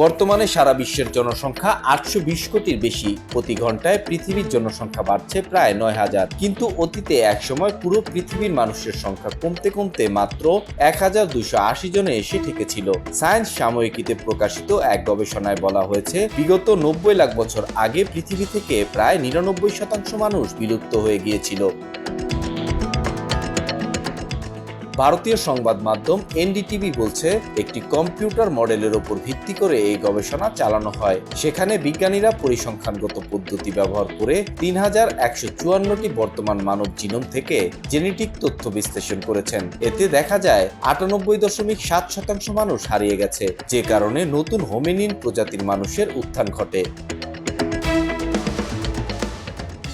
বর্তমানে সারা বিশ্বের জনসংখ্যা আটশো বিশ কোটির বেশি। প্রতি ঘন্টায় পৃথিবীর জনসংখ্যা বাড়ছে প্রায় নয় হাজার। কিন্তু অতীতে একসময় পুরো পৃথিবীর মানুষের সংখ্যা কমতে কমতে মাত্র এক হাজার দুশো আশি জনে এসে ঠেকেছিল। সায়েন্স সাময়িকীতে প্রকাশিত এক গবেষণায় বলা হয়েছে, বিগত নব্বই লাখ বছর আগে পৃথিবী থেকে প্রায় নিরানব্বই শতাংশ মানুষ বিলুপ্ত হয়ে গিয়েছিল। ভারতীয় সংবাদ মাধ্যম এনডিটিভি বলছে, একটি কম্পিউটার মডেলের উপর ভিত্তি করে এই গবেষণা চালানো হয়। সেখানে বিজ্ঞানীরা পরিসংখ্যানগত পদ্ধতি ব্যবহার করে তিন হাজার একশো চুয়ান্নটি বর্তমান মানব জিনোম থেকে জেনেটিক তথ্য বিশ্লেষণ করেছেন। এতে দেখা যায়, আটানব্বই দশমিক সাত শতাংশ মানুষ হারিয়ে গেছে, যে কারণে নতুন হোমিনিন প্রজাতির মানুষের উত্থান ঘটে।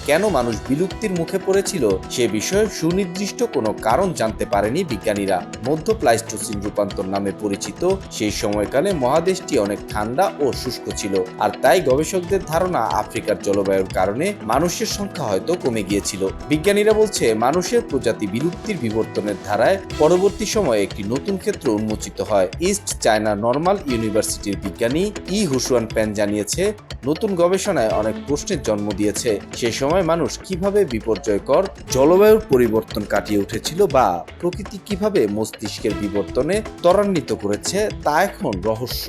কেন মানুষ বিলুপ্তির মুখে পড়েছিল সে বিষয়ে সুনির্দিষ্ট কোনো কারণ জানতে পারেনি বিজ্ঞানীরা। মধ্য প্লাইস্টোসিন রূপান্তর নামে পরিচিত সেই সময়কালে মহাদেশটি অনেক ঠান্ডা ও শুষ্ক ছিল। আর তাই গবেষকদের ধারণা আফ্রিকার জলবায়ুর কারণে মানুষের সংখ্যা হয়তো কমে গিয়েছিল। বিজ্ঞানীরা বলছে, মানুষের প্রজাতি বিলুপ্তির বিবর্তনের ধারায় পরবর্তী সময়ে একটি নতুন ক্ষেত্র উন্মোচিত হয়। ইস্ট চায়না নর্মাল ইউনিভার্সিটির বিজ্ঞানী ই হুসুয়ান প্যান জানিয়েছে, নতুন গবেষণায় অনেক প্রশ্নের জন্ম দিয়েছে। সে সময় মানুষ কীভাবে বিপর্যয়কর জলবায়ুর পরিবর্তন কাটিয়ে উঠেছিল বা প্রকৃতি কীভাবে মস্তিষ্কের বিবর্তনে ত্বরান্বিত করেছে, তা এখন রহস্য।